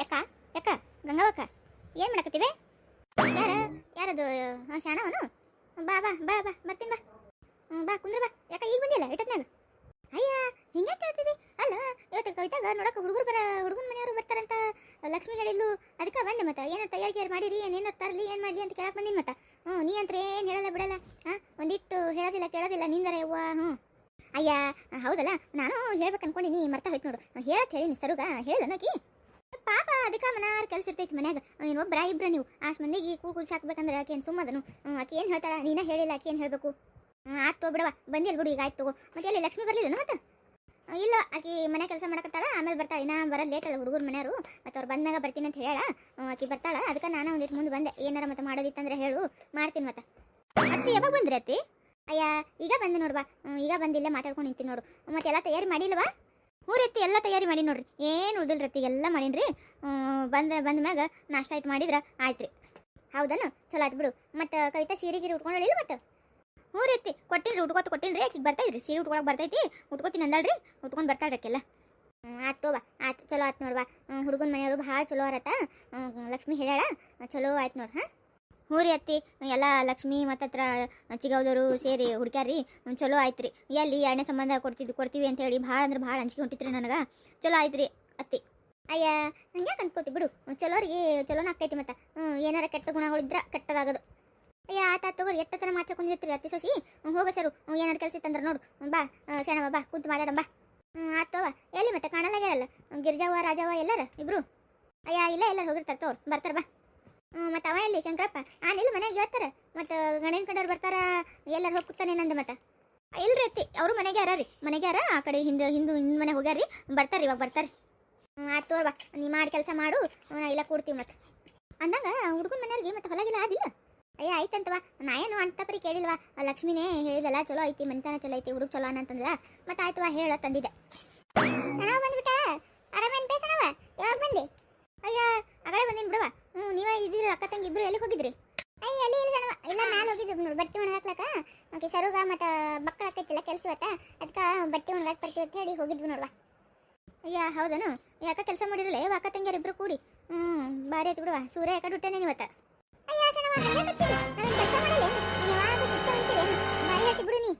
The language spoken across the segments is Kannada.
ಯಾಕ? ಯಾಕ? ಗಂಗಾವಕ್ಕ? ಏನು ಮಾಡಕತ್ತೀವಿ? ಯಾರ? ಯಾರದು? ಶಾಣವನು? ಬಾ ಬಾ ಬಾ ಬಾ, ಬರ್ತೀನಿ, ಬಾ. ಬಾ, ಕುಂದ್ರ, ಬಾ. ಯಾಕ, ಈಗ ಬಂದಿಲ್ಲ ಇಟ್ಟತ್ನಾಗ ಅಯ್ಯ, ಹಿಂಗೆ ಕೇಳ್ತಿದ್ದಿ? ಅಲ್ಲ, ಇವತ್ತು ಕವಿತಾಗ ನೋಡಕ್ಕೆ ಹುಡುಗರು ಬರ, ಹುಡುಗನ ಮನೆಯವರು ಬರ್ತಾರಂತ ಲಕ್ಷ್ಮಿ ಹೇಳಿದ್ಲು. ಅದಕ್ಕೆ ಬಂದೆ ಮತ್ತೆ. ಏನಾರು ತಯಾರಿ ಮಾಡಿರಿ ಏನೇನು ತರಲಿ, ಏನು ಮಾಡಲಿ ಅಂತ ಕೇಳಕ್ಕೆ ಬಂದಿನಿ ಮತ್ತೆ. ಹ್ಞೂ ನೀ ಅಂತ ಏನು ಹೇಳಲ್ಲ ಬಿಡಲ್ಲ. ಹಾಂ ಒಂದಿಟ್ಟು ಹೇಳೋದಿಲ್ಲ, ಕೇಳೋದಿಲ್ಲ, ನಿಂದರೆ ಅವ್ವ. ಹ್ಞೂ ಅಯ್ಯ, ಹೌದಲ್ಲ, ನಾನು ಹೇಳ್ಬೇಕು ಅನ್ಕೊಂಡಿನಿ ಮರ್ತಾ ಹೋಯ್ತು ನೋಡು. ಹೇಳತ್ ಹೇಳಿನಿ, ಸರುಗ ಹೇಳ್ದನಕಿ ಅದಕ್ಕೆ ಮನಾರ್ ಕೆಲಸ ಇರ್ತೈತಿ ಮನ್ಯಾಗ ಏನು ಒಬ್ಬರ ಇಬ್ರ ನೀವು, ಆ ಮಂದಿಗೆ ಕೂ ಕುದಿಸಿ ಹಾಕ್ಬೇಕಂದ್ರೆ ಆಕೆ ಏನು ಸುಮ್ಮದನು ಆಕೆ ಏನು ಹೇಳ್ತಾಳ? ನೀನ ಹೇಳಿಲ್ಲ ಆಕೆ ಏನು ಹೇಳಬೇಕು? ಆಯ್ತು ಬಿಡವ ಬಂದಿಲ್ಲ ಬಿಡು ಈಗ ಆಯ್ತು ತಗೋ. ಮತ್ತೆ ಅಲ್ಲಿ ಲಕ್ಷ್ಮಿ ಬರಲಿಲ್ಲ ಮತ್ತೆ? ಇಲ್ಲ, ಆಕಿ ಮನೆ ಕೆಲಸ ಮಾಡಕತ್ತಾಳ, ಆಮೇಲೆ ಬರ್ತಾಳೆ. ಇನ್ನ ಬರ ಲೇಟ್ ಅಲ್ಲ ಹುಡುಗರ ಮನೆಯವರು ಮತ್ತೆ ಅವ್ರು ಬಂದಾಗ ಬರ್ತೀನಿ ಅಂತ ಹೇಳ ಆಕಿ ಬರ್ತಾಳ, ಅದಕ್ಕೆ ನಾನು ಒಂದಿಟ್ಟು ಮುಂದೆ ಬಂದೆ. ಏನಾರ ಮತ್ತೆ ಮಾಡೋದಿತ್ತಂದ್ರೆ ಹೇಳು, ಮಾಡ್ತೀನಿ ಮತ್ತೆ. ಅತ್ತಿ ಯಾವಾಗ ಬಂದ್ರಿ ಅತ್ತಿ? ಅಯ್ಯ, ಈಗ ಬಂದೆ ನೋಡ್ವಾ. ಈಗ ಬಂದಿಲ್ಲ ಮಾತಾಡ್ಕೊಂಡು ನಿಂತೀನಿ ನೋಡು. ಮತ್ತೆ ಎಲ್ಲ ತಯಾರಿ ಮಾಡಿಲ್ವಾ? ಊರೆತ್ತಿ ಎಲ್ಲ ತಯಾರಿ ಮಾಡಿ ನೋಡ್ರಿ. ಏನು ಉಳಿದಿಲ್ಲ ರತ್ತಿ ಎಲ್ಲ ಮಾಡೀನಿ ಬಂದ ಬಂದ ಮ್ಯಾಗ ನಾಷ್ಟ ಆಯ್ತು ಮಾಡಿದ್ರೆ ಆಯ್ತು ರೀ ಹೌದನ? ಚಲೋ ಆಯ್ತು ಬಿಡು. ಮತ್ತು ಕವಿತಾ ಸೀರೆ ಗೀರೆ ಹೇಳಿ ಮತ್ತೆ? ಹ್ಞೂ ರೀ ಉಟ್ಕೋತ ಕೊಟ್ಟಿಲ್ರಿ. ಆಕಿಗೆ ಇದ್ರಿ ಸೀರೆ ಉಟ್ಕೊಳಕ್ಕೆ ಬರ್ತೈತಿ. ಉಟ್ಕೋತೀನಿ ಅಂದಳ್ರಿ. ಉಟ್ಕೊಂಡು ಬರ್ತಾಳೆ ಆಕೆಲ್ಲ ಹ್ಞೂ ಆಯ್ತು ತೋಬಾ ಆಯ್ತು ಚಲೋ ಆಯ್ತು ನೋಡ್ವಾ ಹುಡುಗನ ಮನೆಯವರು ಭಾಳ ಚಲೋ ಅರತ್ತ ಲಕ್ಷ್ಮಿ ಹೇಳ್ಯಾಳ. ಚಲೋ ಆಯ್ತು ನೋಡಿ, ಹಾಂ? ಹ್ಞೂ ರೀ ಅತ್ತಿ ಎಲ್ಲ ಲಕ್ಷ್ಮಿ ಮತ್ತತ್ರ ಚಿಗೌದವರು ಸೇರಿ ಹುಡ್ಕ್ಯಾರ್ರಿ ಚಲೋ ಆಯ್ತು ರೀ ಎಲ್ಲಿ ಎಣ್ಣೆ ಸಂಬಂಧ ಕೊಡ್ತಿದ್ದು ಕೊಡ್ತೀವಿ ಅಂತ ಹೇಳಿ ಭಾಳ ಅಂದ್ರೆ ಭಾಳ ಅಂಜಿಕೆ ಹೊಂಟಿತ್ರಿ ನನಗೆ. ಚಲೋ ಆಯ್ತು ರೀ ಅತ್ತಿ. ಅಯ್ಯ ನಂಗೆ ಯಾಕೆ ಅನ್ಕೋತಿ ಬಿಡು. ಚಲೋರಿಗೆ ಚಲೋನ ಆಗ್ತೈತಿ ಮತ್ತೆ. ಏನಾರ ಕೆಟ್ಟ ಗುಣಗಳಿದ್ರೆ ಕೆಟ್ಟದಾಗೋದು. ಅಯ್ಯ ಆತ ತಗೋರಿ ಎಟ್ಟತನ ಮಾತ್ರ ಕುಂದಿರ್ತೀರಿ ಅತ್ತಿ ಸೊಸಿ. ಹೋಗ ಸರು. ಏನಾರ ಕೆಲಸ ಇತ್ತಂದ್ರೆ ನೋಡು. ಬಾ ಆ, ಶರಣವ್ವ ಬಾ ಕುಂತು ಮಾತಾಡಂಬ ಹ್ಞೂ ಆತವ ಎಲ್ಲಿ ಮತ್ತೆ ಕಾಣಲಾಗ್ಯಾರಲ್ಲ? ಗಿರಿಜಾವ ರಾಜಾವ ಎಲ್ಲರ ಇಬ್ರು? ಅಯ್ಯ ಇಲ್ಲ ಎಲ್ಲರೂ ಹೋಗಿರ್ತಾರೆ ತೋರ್ ಬರ್ತಾರ ಬಾ. ಮತ್ತು ಅವ ಎಲ್ಲಿ? ಶಂಕರಪ್ಪ? ಆ ಇಲ್ಲಿ ಮನೆಗೆ ಹೇಳ್ತಾರ ಮತ್ತೆ ಗಣೇನ ಕಡೆಯವ್ರು ಬರ್ತಾರ? ಎಲ್ಲರೂ ಹೋಗಿ ಕೂತಾನೆ ನಂದು ಮತ್ತೆ. ಇಲ್ರಿ ಅತ್ತಿ, ಅವರು ಮನೆಗೆ ಯಾರ ರೀ? ಮನೆಗೆ ಯಾರ? ಆ ಕಡೆ ಹಿಂದೆ, ಹಿಂದು, ಹಿಂದ್ ಮನೆ ಹೋಗ್ಯಾರ ಬರ್ತಾರೆ ಇವಾಗ ಬರ್ತಾರೆ. ಆಯ್ತು ತೋರ್ಬಾ ನೀ ಮಾಡಿ ಕೆಲಸ ಮಾಡು. ಇಲ್ಲ ಕೊಡ್ತೀವಿ ಮತ್ತೆ. ಅಂದಂಗ ಹುಡುಗನ ಮನೆಯವ್ರಿಗೆ ಮತ್ತೆ ಹೊಲಗಿಲ್ಲ ಆದಿಲ್ಲ? ಅಯ್ಯ ಆಯ್ತಂತವ. ನಾ ಏನು ಅಂತಪ್ರಿ ಕೇಳಿಲ್ವಾ? ಲಕ್ಷ್ಮಿನೇ ಹೇಳಿದಲ್ಲ ಚಲೋ ಐತಿ, ಮನಿತನ ಚಲೋ ಐತಿ, ಹುಡುಗ ಚಲೋ ಅನ್ನಂತಂದ್ರ ಮತ್ತೆ ಆಯ್ತವಾ, ಹೇಳ ತಂದಿದ್ದೆ. ಸಣವ ಬಂದ್ಬಿಟ್ಟ. ಅರ ಬೇ ಸಣವ ಯಾವಾಗ ಬಂದಿ? ಅಯ್ಯ ಆಗಲೇ ಬಂದಿನಿ ಬಿಡವ ಹ್ಞೂ, ನೀವೇ ಇದ್ದೀರಿ? ಅಕ್ಕ ತಂಗಿ ಇಬ್ರು ಎಲ್ಲಿಗೆ ಹೋಗಿದ್ರಿ? ಅಯ್ಯ ಎಲ್ಲಿ ಇಲ್ಲ ಸಣವ ಇಲ್ಲ, ಮ್ಯಾಲೆ ಹೋಗಿದ್ವಿ ನೋಡಿ, ಬಟ್ಟೆ ಒಣ ಹಾಕ್ಲಕ್ಕ. ಓಕೆ, ಸರೋಗ ಮತ್ತು ಮಕ್ಕಳು ಹಾಕೈತಿಲ್ಲ ಕೆಲಸ ಇವತ್ತ ಅದಕ್ಕೆ ಬಟ್ಟೆ ಒಣಗಾಕ್ ಬರ್ತೀವಿ ಅಂತ ಹೇಳಿ ಹೋಗಿದ್ವಿ ನೋಡ್ವಾ. ಅಯ್ಯ, ಹೌದನು? ಯಾಕ ಕೆಲಸ ಮಾಡಿರಲ್ಲ ಯಾವ ಅಕ್ಕ ತಂಗಿಯರು ಇಬ್ರು ಕೂಡಿ. ಹ್ಞೂ ಬಾರಿ ಆಯ್ತು ಬಿಡುವ. ಸೂರ್ಯ ಯಾಕೆ ಹುಟ್ಟೇನೆ ಇವತ್ತ ಅಯ್ಯ ಸಣವ ಬಾರಿ ಆಯ್ತು ಬಿಡು ನೀ.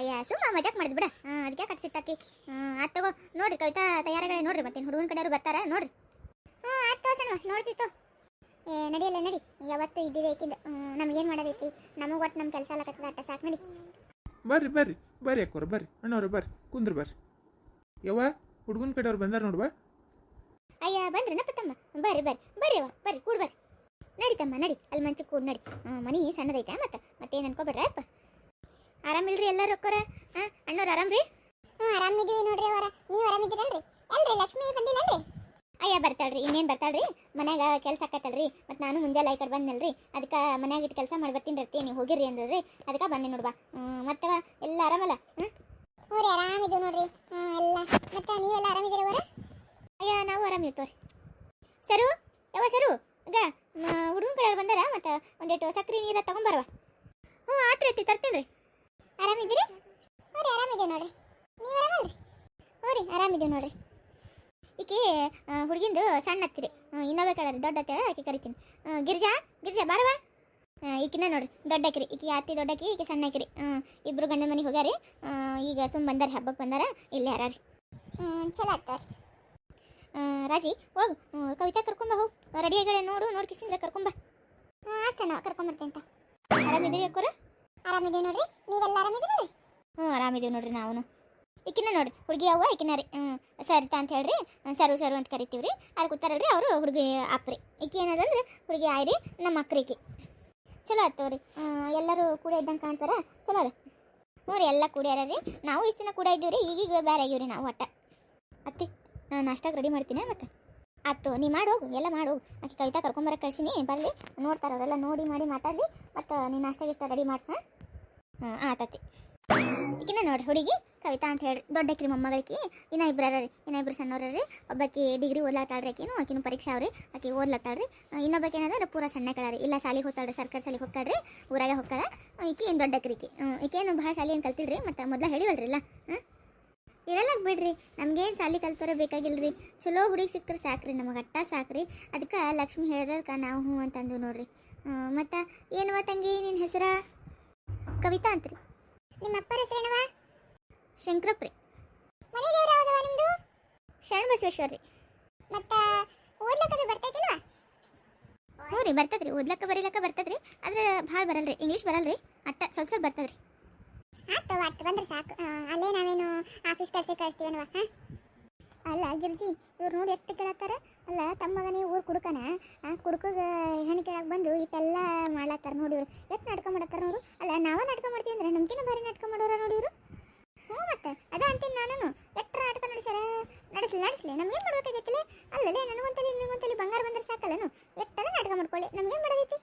ಅಯ್ಯ ಸುಮ್ಮ ಮಜಾಕ್ ಮಾಡಿದ್ ಬಿಡ. ಹಾಂ ಅದಕ್ಕೆ ಕಟ್ಸಿಟ್ಟಾಕಿ ಹಾಂ ಆತ್ ತಗೋ. ನೋಡ್ರಿ ಕವಿತಾ ತಯಾರಿಗಳೇ ನೋಡ್ರಿ ಮತ್ತೆ ಹುಡುಗನ ಕಡೆಯವರು ಬರ್ತಾರ? ನೋಡ್ರಿ. ಹ್ಞೂ, ಆತ್ ತಗೋ ಸಣ್ಣ ನೋಡ್ತಿತ್ತು ಏ ನಡಿಯಲ್ಲ ನಡಿ. ಯಾವತ್ತು ಇದ್ದಿದೆ ನಮ್ಗೆ ಏನು ಮಾಡೋದೈತಿ? ನಮಗೆ ಒಟ್ಟು ನಮ್ಮ ಕೆಲಸ ಅಲ್ಲಕತ್ತದ ಅಟ್ಟ ಸಾಕು ನಡಿ. ಬರ್ರಿ ಬರ್ರಿ. ಬರ್ರಿ ಅಕ್ಕೋರ ಬರ್ರಿ. ಅಣ್ಣವ್ರ ಬರ್ರಿ. ಕುಂದ್ರ ಬರ್ರಿ. ಯವ್ವ ಹುಡುಗನ ಕಡೆಯವ್ರು ಬಂದಾರ ನೋಡುವ? ಅಯ್ಯ ಬಂದ್ರನಪ್ಪ ತಮ್ಮ ಬರ್ರಿ ಬರ್ರಿ. ಬರ್ರಿ ಅವ್ವ ಬರ್ರಿ ಕೂಡ್ ಬರ್ರಿ. ನಡಿ ತಮ್ಮ ನಡಿ. ಅಲ್ಲಿ ಮಂಚ ಕೂಡ್ ನಡಿ. ಹ್ಞೂ ಮನಿ ಸಣ್ಣದೈತೆ ಮತ್ತೆ. ಮತ್ತೇನು ಅನ್ಕೋಬೇಡ್ರ ಅಪ್ಪ ಆರಾಮಿಲ್ರಿ ಎಲ್ಲರೂ ಅಕ್ಕೋರ? ಹಾಂ ಅಣ್ಣವ್ರು ಆರಾಮ್ರಿ? ಹ್ಞೂ ಆರಾಮಿದ್ದೀವಿ ನೋಡ್ರಿ ಅವರ ನೀವು ಆರಾಮಿದ್ದೀರಲ್ರಿ? ಎಲ್ರಿ ಲಕ್ಷ್ಮಿ ಬಂದಿಲ್ಲಲ್ರಿ? ಅಯ್ಯ ಬರ್ತಾಳ್ರಿ ಇನ್ನೇನು ಬರ್ತಾಳ್ರಿ? ಮನ್ಯಾಗ ಕೆಲಸ ಆಕತ್ತಲ್ರಿ ಮತ್ತು ನಾನು ಮುಂಜಾನೆ ಈ ಕಡೆ ರೀ ಅದಕ್ಕೆ ಮನ್ಯಾಗ ಇಟ್ಟು ಕೆಲಸ ಮಾಡಿ ಬರ್ತೀನಿ ಇರ್ತೀನಿ ನೀವು ಹೋಗಿರಿ ಅಂದ್ರಿ ಅದಕ್ಕೆ ಬಂದೆ ನೋಡ್ಬಾ ಮತ್ತೆ ಎಲ್ಲ ಆರಾಮಲ್ಲ? ಹ್ಞೂ ಹ್ಞೂ ರೀ ಆರಾಮಿದ್ದೀವಿ ನೋಡ್ರಿ ಎಲ್ಲ. ಮತ್ತೆ ನೀವೆಲ್ಲ ಆರಾಮಿದ್ದೀರಿ ಅವರ ಅಯ್ಯ ನಾವು ಆರಾಮಿರ್ತೀವಿ ಸರು ಯಾವ ಸರು ಈಗ ಹುಡುಗನ ಕಡೆ ಬಂದಾರ? ಮತ್ತು ಒಂದೇಟು ಸಕ್ಕರೆ ನೀರ ತಗೊಂಬರ್ವ ಹ್ಞೂ ಆತ್ರಿ ಐತಿ ತರ್ತೀನಿ ರೀ ಆರಾಮಿದ್ದೀರಿ ಹ್ಞೂ ರೀ ಆರಾಮಿದ್ದೀವಿ ನೋಡ್ರಿ ನೀವು ಆರಾಮಲ್ರಿ ಹ್ಞೂ ರೀ ಆರಾಮಿದ್ದೀವಿ ನೋಡ್ರಿ ಈಕೆ ಹುಡುಗಿಂದು ಸಣ್ಣ ಹತ್ತಿರಿ ಇನ್ನೊಬ್ಬ ಕಡೆ ದೊಡ್ಡ ಹತ್ತಿರ ಆಕೆ ಕರಿತೀನಿ ಆ, ಗಿರ್ಜಾ ಗಿರ್ಜಾ ಬಾರವಾ ಈಕಿನ ನೋಡ್ರಿ ದೊಡ್ಡಕಿರಿ. ಇಕಿ ಈಕೆ ಅತ್ತಿ ದೊಡ್ಡಕಿ ಈಕೆ ಸಣ್ಣ ಆಕಿರಿ ಇಬ್ರು ಗಂಡ ಮನೆಗೆ ಹೋಗ್ಯಾರಿ. ಈಗ ಸುಮ್ಮ ಬಂದಾರ ಹಬ್ಬಕ್ಕೆ ಬಂದಾರ ಇಲ್ಲೇ ಯಾರ ಹ್ಞೂ ಚಲೋ ಆಗ್ತಾರ ರಾಜಿ ಹೋಗು. ಕವಿತಾ ಕರ್ಕೊಂಬ ಹೋಗು. ರೆಡಿ ಆಗಳೆ ನೋಡು ನೋಡಿ ಕಿಸಿಂದ್ರೆ ಕರ್ಕೊಂಬ ಹಾಂ ಚೆನ್ನಾಗಿ ಕರ್ಕೊಂಬರ್ತೀನಿ ಅಂತ ಆರಾಮಿದ್ದೀರಿ ಅಕ್ಕೋರ? ಆರಾಮಿದ್ದೀವಿ ನೋಡ್ರಿ ನೀವೆಲ್ಲ ಆರಾಮಿದ್ದೀರಿ ಹ್ಞೂ ಆರಾಮಿದ್ದೀವಿ ನೋಡ್ರಿ ನಾವು ಈಕಿನ ನೋಡಿ ಹುಡುಗಿ ಅವ್ವ ಈಕಿನ ರೀ. ಸರಿತಾ ಅಂತ ಹೇಳ್ರಿ. ಸರು ಸರು ಅಂತ ಕರಿತೀವಿ ರೀ ಅಲ್ಲಿ ಕೂತಾರಲ್ರಿ ಅವರು ಹುಡುಗಿ ಅಪ್ರಿ. ಈಕಿ ಏನದಂದ್ರೆ, ಹುಡುಗಿ ಆಯ್ರಿ, ನಮ್ಮ ಅಕ್ರಿಕಿ ಚಲೋ ಆಯ್ತು ರೀ ಎಲ್ಲರೂ ಕೂಡ ಇದ್ದಂಗೆ ಕಾಣ್ತಾರ. ಚಲೋ ಅದ. ಹ್ಞೂ ರೀ, ಎಲ್ಲ ಕೂಡ್ಯಾರ ರೀ. ನಾವು ಇಷ್ಟು ದಿನ ಕೂಡ ಇದ್ದೀವಿ ರೀ ಈಗೀಗ ಬೇರೆ ಆಗಿವಿ ರೀ ನಾವು ಒಟ್ಟ. ಅತ್ತಿ ನಾನು ನಾಷ್ಟಾಗ ರೆಡಿ ಮಾಡ್ತೀನಿ, ಮತ್ತೆ? ಆಯ್ತು ನೀ ಮಾಡೋಗು ಎಲ್ಲ ಮಾಡೋಗು ಆಕೆ ಕವಿತಾ ಕರ್ಕೊಂಬರ ಕಳ್ಸಿನಿ, ಬರಲಿ. ನೋಡ್ತಾರೆ ಅವರೆಲ್ಲ, ನೋಡಿ, ಮಾಡಿ ಮಾತಾಡಲಿ. ಮತ್ತು ನೀನು ನಾಷ್ಟಾಗ ಇಷ್ಟ ರೆಡಿ ಮಾಡಿ, ಹಾಂ? ಹಾಂ ಆತತಿ ಈಗಿನ ನೋಡ್ರಿ, ಹುಡುಗಿ, ಕವಿತಾ ಅಂತ ಹೇಳಿ ದೊಡ್ಡಕ್ರಿ ಮೊಮ್ಮಗಳಿಗೆ ಇನ್ನ ಇಬ್ಬರ ಇನ್ನ ಇಬ್ರು ಸಣ್ಣವ್ರ ರೀ ಡಿಗ್ರಿ ಓದ್ಲಾತಾಳ್ರಿ ಆಕಿನು ಆಕಿನು ಪರೀಕ್ಷೆ ಅವ್ರಿ. ಆಕಿ ಓದ್ಲತ್ತಾಳ್ರಿ ಇನ್ನೊಬ್ಬಕ್ಕೆ ಏನಾದ್ರೆ ಪೂರಾ ಸಣ್ಣ ಇಲ್ಲ ಸಾಲಿಗೆ ಹೋಗ್ತಾಳ್ರಿ, ಸರ್ಕಾರಿ ಸಾಲಿಗೆ ಹೋಗ್ತಾಳ್ರಿ. ಊರಾಗ ಹೋಗ್ತಾಳ. ಈಕಿ ಏನು ದೊಡ್ಡಕ್ರಿ ಈಕಿ ಈಕೇನು ಭಾಳ ಸಾಲಿ ಏನು ಕಲ್ತಿಲ್ರಿ? ಮತ್ತು ಮೊದಲ ಹೇಳಿವಲ್ರಿಲ್ಲ ಹಾಂ? ಇರಲ್ಲ ಬಿಡ್ರಿ. ನಮ್ಗೇನು ಸಾಲಿ ಕಲ್ತೋರ ಬೇಕಾಗಿಲ್ರಿ. ಚಲೋ ಹುಡುಗಿ ಸಿಕ್ಕರೆ ಸಾಕ್ರಿ, ನಮಗೆ ಅಟ್ಟ ಸಾಕ್ರಿ. ಅದಕ್ಕೆ ಲಕ್ಷ್ಮಿ ಹೇಳ್ದಕ್ಕೆ ನಾವು ಹ್ಞೂ ಅಂತಂದು ನೋಡ್ರಿ. ಮತ್ತು ಏನು ತಂಗಿ ನಿನ್ನ ಹೆಸರ? ಕವಿತಾ ಅಂತ್ರಿ. ನಿಮ್ಮ ಅಪ್ಪರ ಹೆಸರೇನವ ಶಂಕರಪ್ರಿ. ಮನೆ ದೇವ್ರ ಯಾವ್ದವ ನಿಮ್ಮದು ಶರಣ ಬಸವೇಶ್ವರ ರೀ ಮತ್ತು ಓದ್ಲಕ್ಕದು ಬರ್ತೈತಿಲ್ವ ಹ್ಞೂ ರೀ ಬರ್ತದ್ರಿ. ಓದ್ಲಕ್ಕ ಬರೀಲಕ್ಕ ಬರ್ತದ್ರಿ. ಆದ್ರೆ ಭಾಳ ಬರಲ್ರಿ ಇಂಗ್ಲೀಷ್ ಬರಲ್ರಿ. ಅಟ್ಟ ಸ್ವಲ್ಪ ಸ್ವಲ್ಪ ಬರ್ತದ್ರಿ. ಆತು ಆತು ಬಂದ್ರೆ ಸಾಕು. ಆ, ಅಲ್ಲೇ ನಾವೇನು ಆಫೀಸ್ ಕೆಲಸ ಕಳಿಸ್ತೀವನವ ಹಾಂ? ಅಲ್ಲ ಗಿರ್ಜಿ ಇವ್ರು ನೋಡಿ ಎಷ್ಟು ಕೇಳತ್ತಾರ? ಅಲ್ಲ, ತಮ್ಮ ಮಗನೇ ಊರು ಕುಡುಕನ? ಕುಡುಕಗ ಹೆಣ್ಣು ಕೇಳಕ್ಕೆ ಬಂದು ಇಟ್ಟೆಲ್ಲ ಮಾಡ್ಲಾಕ್ತಾರ ನೋಡಿವ್ರು ಎಷ್ಟು ನಾಟಕ ಮಾಡತ್ತಾರ ನೋಡು? ಅಲ್ಲ, ನಾವ ನಾಟಕ ಮಾಡ್ತೀವಿ ಅಂದ್ರೆ ನಮ್ಗಿನ ಭಾರಿ ನಾಟಕ ಮಾಡೋರ ನೋಡಿ ಇವ್ರು. ಹ್ಞೂ ಮತ್ತೆ, ಅದ ಅಂತೀನಿ ನಾನು ಎಷ್ಟು ನಾಟಕ ನಡೆಸ್ಯಾರ? ನಡೆಸ್ಲಿ ನಡೆಸ್ಲಿ. ನಮ್ಗೇನು ಮಾಡ್ಬೇಕಾಗೈತಿಲ್ಲ ಅಲ್ಲಲ್ಲೇ ನನಗೊಂತಲಿ ನಿನಗೊಂತಲಿ ಬಂಗಾರ ಬಂದ್ರೆ ಸಾಕಲ್ಲನು? ಎಷ್ಟರ ನಾಟಕ ಮಾಡ್ಕೊಳ್ಳಿ. ನಮ್ಗೇನು ಮಾಡೋದೈತಿ?